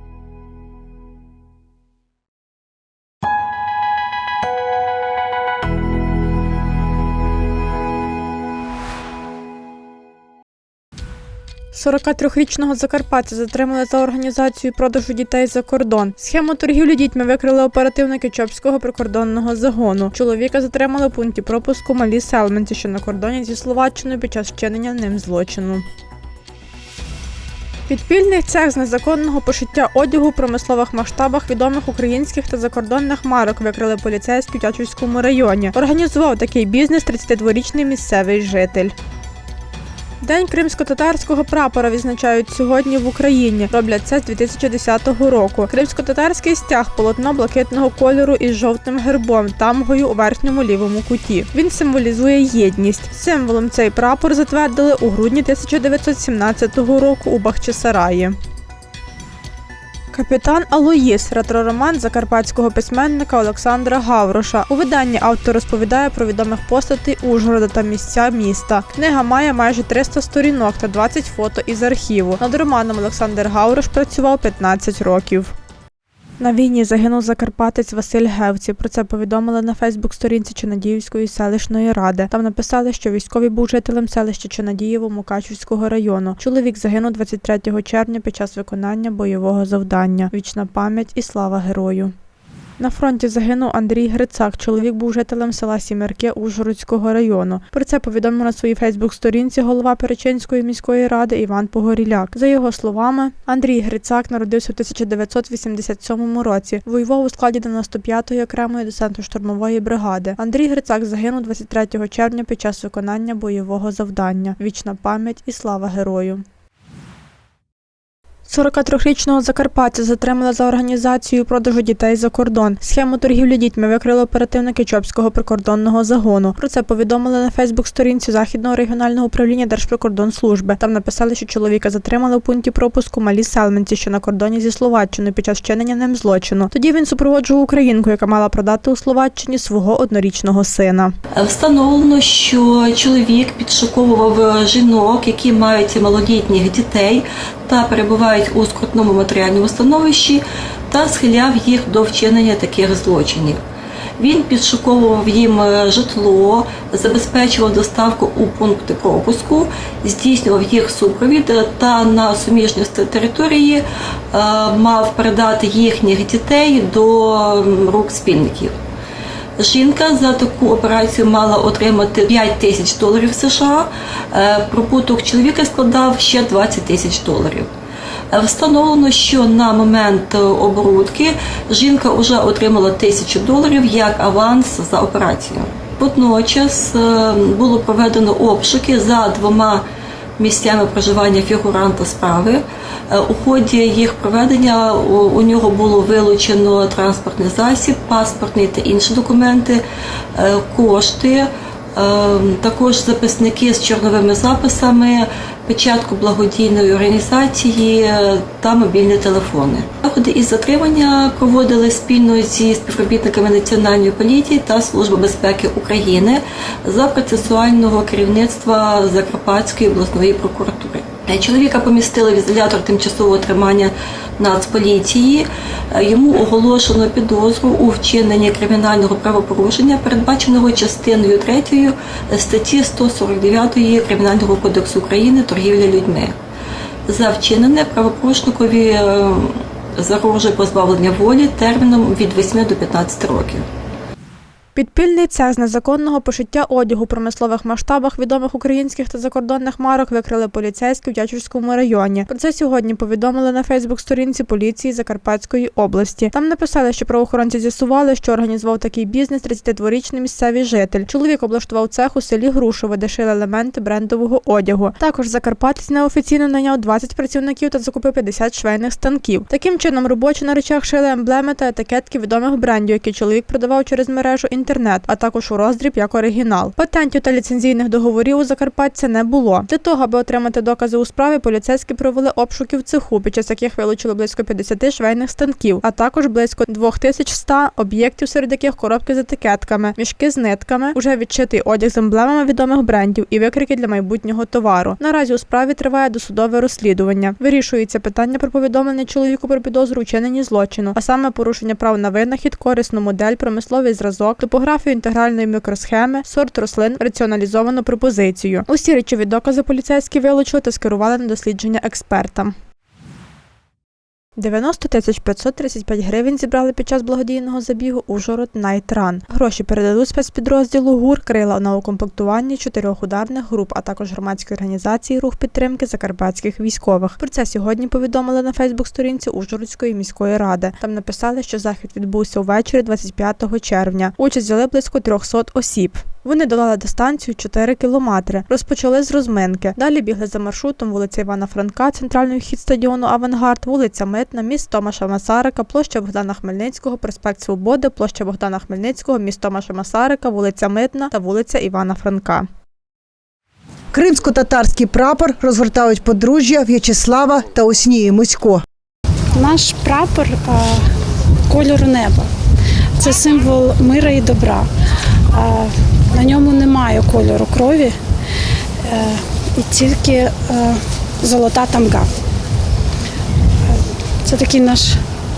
– 43-річного Закарпаття затримали за організацію продажу дітей за кордон. Схему торгівлі дітьми викрили оперативники Чопського прикордонного загону. Чоловіка затримали в пункті пропуску Малі Селменці, що на кордоні зі Словаччиною під час вчинення ним злочину. Підпільний цех з незаконного пошиття одягу в промислових масштабах відомих українських та закордонних марок викрили поліцейські в Тячівському районі. Організував такий бізнес 32-річний місцевий житель. День кримсько-татарського прапора відзначають сьогодні в Україні. Роблять це з 2010 року. Кримсько-татарський стяг полотно блакитного кольору із жовтим гербом, тамгою у верхньому лівому куті. Він символізує єдність. Символом цей прапор затвердили у грудні 1917 року у Бахчисараї. Капітан Алоїс ретророман закарпатського письменника Олександра Гавроша. У виданні автор розповідає про відомих постатей Ужгорода та місця міста. Книга має майже 300 сторінок та 20 фото із архіву. Над романом Олександр Гаврош працював 15 років. На війні загинув закарпатець Василь Гевці. Про це повідомили на Фейсбук-сторінці Чинадіївської селищної ради. Там написали, що військовий був жителем селища Чинадієво Мукачівського району. Чоловік загинув 23 червня під час виконання бойового завдання. Вічна пам'ять і слава герою. На фронті загинув Андрій Грицак. Чоловік був жителем села Сімерки Ужгородського району. Про це повідомив на своїй Фейсбук-сторінці голова Перечинської міської ради Іван Погоріляк. За його словами, Андрій Грицак народився в 1987 році. Воював у складі 95-ї окремої десантно-штурмової бригади. Андрій Грицак загинув 23 червня під час виконання бойового завдання. Вічна пам'ять і слава герою. 43-річного Закарпаття затримали за організацію продажу дітей за кордон. Схему торгівлі дітьми викрили оперативники Чопського прикордонного загону. Про це повідомили на Фейсбук-сторінці Західного регіонального управління Держприкордонслужби. Там написали, що чоловіка затримали в пункті пропуску Малі Селменці, що на кордоні зі Словаччиною під час вчинення ним злочину. Тоді він супроводжував українку, яка мала продати у Словаччині свого однорічного сина. Встановлено, що чоловік підшуковував жінок, які мають малолітніх дітей та перебувають у скрутному матеріальному становищі, та схиляв їх до вчинення таких злочинів. Він підшуковував їм житло, забезпечував доставку у пункти пропуску, здійснював їх супровід та на суміжній території е, мав передати їхніх дітей до рук спільників. Жінка за таку операцію мала отримати 5 тисяч доларів США. Е, Прибуток чоловіка складав ще 20 тисяч доларів. Е, Встановлено, що на момент оборудки жінка вже отримала тисячу доларів як аванс за операцію. Водночас е, було проведено обшуки за двома місцями проживання фігуранта справи. Е, У ході їх проведення у нього було вилучено транспортний засіб, паспортний та інші документи, е, кошти, е, також записники з чорновими записами, печатку благодійної організації е, та мобільні телефони. Заходи із затримання проводили спільно зі співробітниками Національної поліції та Служби безпеки України за процесуального керівництва Закарпатської обласної прокуратури. Е, Чоловіка помістили в ізолятор тимчасового тримання Нацполіції. Е, Йому оголошено підозру у вчиненні кримінального правопорушення, передбаченого частиною 3 статті 149 Кримінального кодексу України торгівля людьми. За вчинене правопорушникові е, загрожує позбавлення волі терміном від 8 до 15 років. Підпільний цех з незаконного пошиття одягу в промислових масштабах відомих українських та закордонних марок викрили поліцейські в Тячівському районі. Про це сьогодні повідомили на Фейсбук-сторінці поліції Закарпатської області. Там написали, що правоохоронці з'ясували, що організував такий бізнес 32-річний місцевий житель. Чоловік облаштував цех у селі Грушове, де шили елементи брендового одягу. Також Закарпатець неофіційно наняв 20 працівників та закупив 50 швейних станків. Таким чином робочі на речах шили емблеми та етикетки відомих брендів, які чоловік продавав через мережу інтернет, а також у роздріб як оригінал. Патентів та ліцензійних договорів у Закарпаття не було. Для того, аби отримати докази у справі, поліцейські провели обшуки в цеху, під час яких вилучили близько 50 швейних станків, а також близько 2100 об'єктів, серед яких коробки з етикетками, мішки з нитками, уже відчитий одяг з емблемами відомих брендів і викрики для майбутнього товару. Наразі у справі триває досудове розслідування. Вирішується питання про повідомлення чоловіку про підозру у злочину, а саме порушення прав на винахід, корисну модель, промисловий зразок, топографію інтегральної мікросхеми, сорт рослин, раціоналізовану пропозицію. Усі речові докази поліцейські вилучили та скерували на дослідження експертам. 90 тисяч 535 гривень зібрали під час благодійного забігу Ужгород Найтран. Гроші передадуть спецпідрозділу ГУР крила на укомплектування чотирьох ударних груп, а також громадської організації рух підтримки закарпатських військових. Про це сьогодні повідомили на Фейсбук-сторінці Ужгородської міської ради. Там написали, що захід відбувся увечері 25 червня. Участь взяли близько 300 осіб. Вони долали дистанцію 4 кілометри. Розпочали з розминки. Далі бігли за маршрутом вулиця Івана Франка, центральний вхід стадіону Авангард, вулиця Митна, міст Томаша Масарика, площа Богдана Хмельницького, проспект Свободи, площа Богдана Хмельницького, міст Томаша Масарика, вулиця Митна та вулиця Івана Франка. Кримсько-татарський прапор розгортають подружжя В'ячеслава та Оснії Мусько. Наш прапор е, кольору неба. Це символ мира і добра. На ньому немає кольору крові, е, і тільки е, золота тамга. Е, Це такий наш,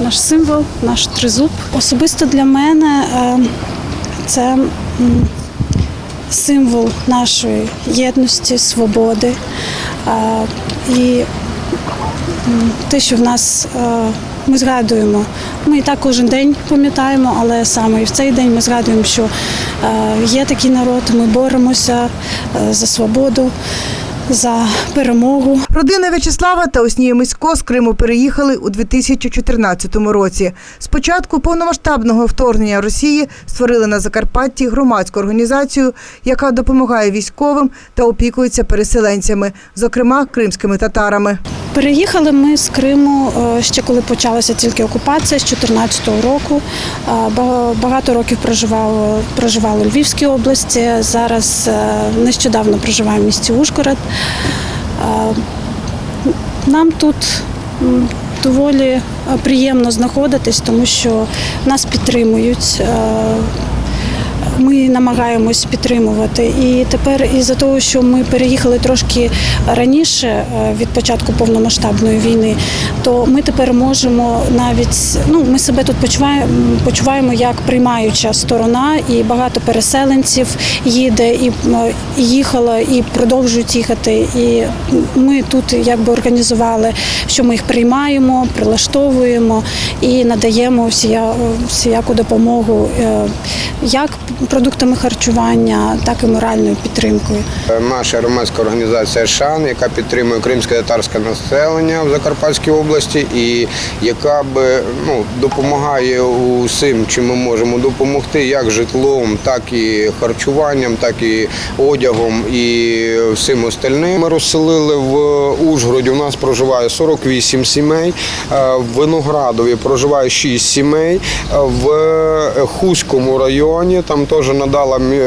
наш символ, наш тризуб. Особисто для мене це символ нашої єдності, свободи. І те, що в нас ми згадуємо. Ми і так кожен день пам'ятаємо, але саме і в цей день ми згадуємо, що е, є такий народ, ми боремося е, за свободу, за перемогу. Родина В'ячеслава та Оснії Мусько з Криму переїхали у 2014 році. Спочатку повномасштабного вторгнення Росії створили на Закарпатті громадську організацію, яка допомагає військовим та опікується переселенцями, зокрема кримськими татарами. Переїхали ми з Криму е, ще коли почалася тільки окупація з 2014 року. Е, ба- Багато років проживали, проживали у Львівській області. Зараз е, нещодавно проживаю в місті Ужгород. Е, Нам тут доволі е, приємно знаходитись, тому що нас підтримують. Е, Ми намагаємось підтримувати. І тепер із-за того, що ми переїхали трошки раніше е, від початку повномасштабної війни, то ми тепер можемо навіть ну ми себе тут почуваємо, почуваємо як приймаюча сторона, і багато переселенців їде і м, і їхало, і продовжують їхати. І ми тут якби організували, що ми їх приймаємо, прилаштовуємо і надаємо всія, всіяку допомогу е, як продуктами харчування, так і моральною підтримкою. Наша громадська організація ШАН, яка підтримує кримське татарське населення в Закарпатській області, і яка би ну допомагає усім, чим ми можемо допомогти, як житлом, так і харчуванням, так і одягом і всім остальним. Ми розселили в Ужгороді. У нас проживає 48 сімей, е, в Виноградові проживає 6 сімей, е, в Хуському районі там теж надала мі-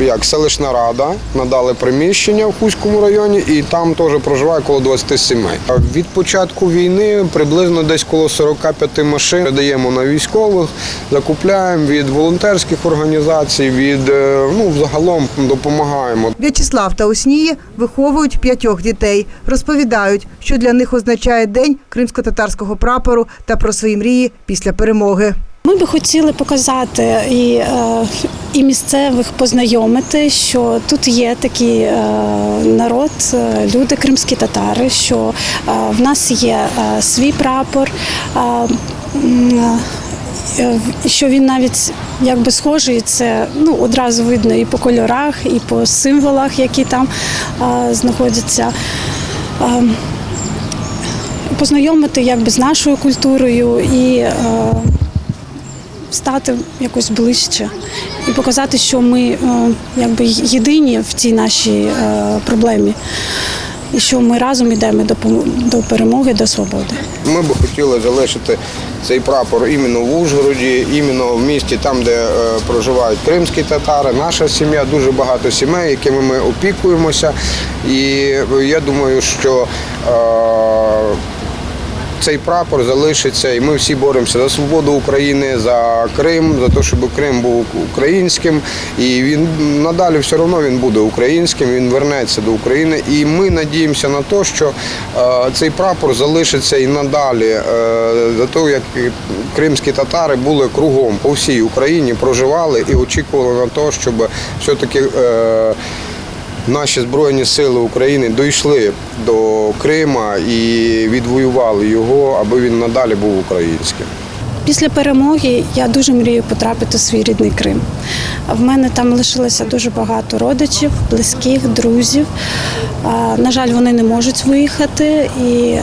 е, як селищна рада, надали приміщення в Хуському районі, і там теж проживає коло 20 сімей. Від початку війни приблизно десь коло 45 машин даємо на військових, закупляємо від волонтерських організацій, від е, ну загалом допомагаємо. В'ячеслав та Оснії виховують п'ятьох дітей. Розповідають, що для них означає день кримсько-татарського прапору та про свої мрії після перемоги. Ми би хотіли показати і, е, і місцевих познайомити, що тут є такий е, народ, е, люди кримські татари, що в нас є свій прапор. Що він навіть якби схожий, це ну одразу видно і по кольорах, і по символах, які там знаходяться. Познайомити якби з нашою культурою і е, стати якось ближче і показати, що ми е, якби єдині в цій нашій е, проблемі, і що ми разом йдемо до до перемоги, до свободи. Ми би хотіли залишити цей прапор іменно в Ужгороді, іменно в місті, там, де е, проживають кримські татари. Наша сім'я, дуже багато сімей, якими ми опікуємося. І я думаю, що е, цей прапор залишиться, і ми всі боремося за свободу України, за Крим, за те, щоб Крим був українським. І він надалі все одно він буде українським, він вернеться до України. І ми надіємося на те, що е, цей прапор залишиться і надалі, е, за те, як кримські татари були кругом по всій Україні, проживали і очікували на те, щоб все-таки. Наші збройні сили України дійшли до Крима і відвоювали його, аби він надалі був українським. Після перемоги я дуже мрію потрапити в свій рідний Крим. В мене там лишилося дуже багато родичів, близьких, друзів. На жаль, вони не можуть виїхати, і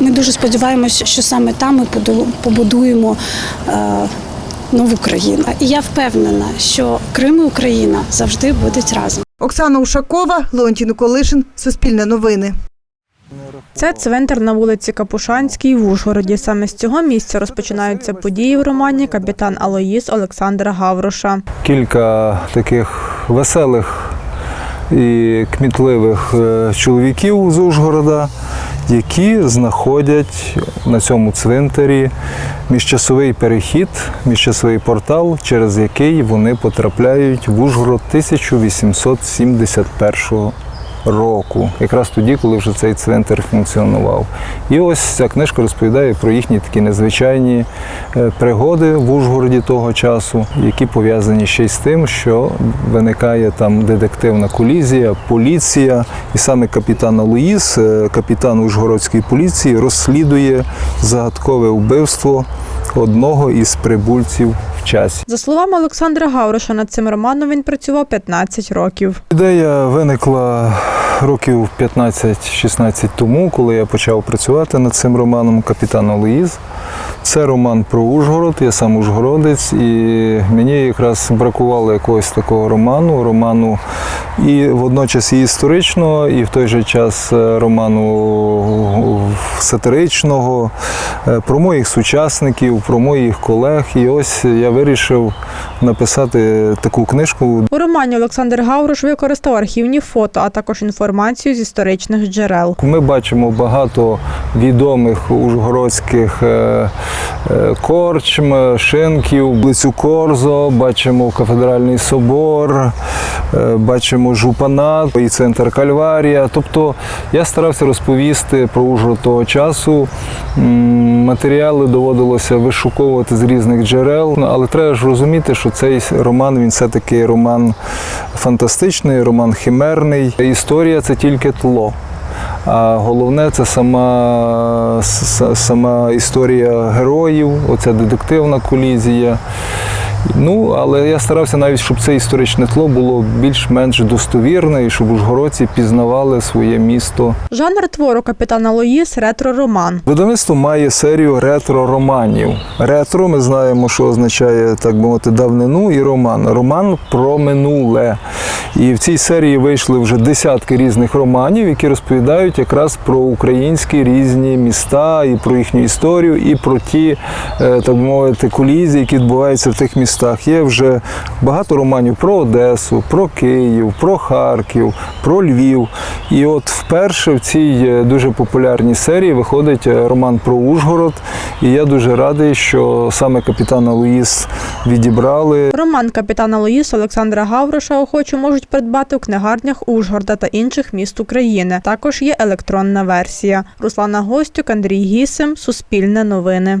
ми дуже сподіваємося, що саме там ми побудуємо нову країну. І я впевнена, що Крим і Україна завжди будуть разом. Оксана Ушакова, Леонтій Колишин, Суспільне новини. Це цвинтар на вулиці Капушанській в Ужгороді. Саме з цього місця розпочинаються події в романі Капітан Алоїс Олександра Гавроша. кілька таких веселих і кмітливих е, чоловіків з Ужгорода, які знаходять на цьому цвинтарі міжчасовий перехід, міжчасовий портал, через який вони потрапляють в Ужгород 1871 року, якраз тоді, коли вже цей цвинтар функціонував. І ось ця книжка розповідає про їхні такі незвичайні е, пригоди в Ужгороді того часу, які пов'язані ще й з тим, що виникає там детективна колізія, поліція, і саме капітан Алоїс, е, капітан Ужгородської поліції, розслідує загадкове вбивство одного із прибульців в часі. За словами Олександра Гавроша, над цим романом він працював 15 років. Ідея виникла років 15-16 тому, коли я почав працювати над цим романом Капітан Олеїз. Це роман про Ужгород, я сам ужгородець, і мені якраз бракувало якогось такого роману, роману і водночас і історичного, і в той же час е, роману сатиричного, е, про моїх сучасників, про моїх колег. І ось я вирішив написати таку книжку У романі Олександр Гаврош використав архівні фото, а також інформацію з історичних джерел. Ми бачимо багато відомих ужгородських е, корчм, шинків, Блицю Корзо, бачимо кафедральний собор, е, бачимо жупанат і центр Кальварія. Тобто я старався розповісти про Ужгород того часу. Матеріали доводилося вишуковувати з різних джерел, але треба ж розуміти, що цей роман він все-таки роман фантастичний, роман химерний. Історія це тільки тло. А головне це сама, сама історія героїв, оця детективна колізія. Ну, але я старався навіть, щоб це історичне тло було більш-менш достовірне і щоб ужгородці пізнавали своє місто. Жанр твору капітана Лоїс ретро-роман. Видавництво має серію ретро-романів. Ретро ми знаємо, що означає, так би мовити, давнину і роман. Роман про минуле. І в цій серії вийшли вже десятки різних романів, які розповідають якраз про українські різні міста, і про їхню історію, і про ті, е, так би мовити, колізії, які відбуваються в тих містах. Є вже багато романів про Одесу, про Київ, про Харків, про Львів. І от вперше в цій е, дуже популярній серії виходить е, роман про Ужгород. І я дуже радий, що саме капітана Луїс відібрали. Роман капітана Лоїс Олександра Гавроша охочі можуть придбати у книгарнях Ужгорода та інших міст України. Також є електронна версія. Руслана Гостюк, Андрій Гісим, Суспільне новини.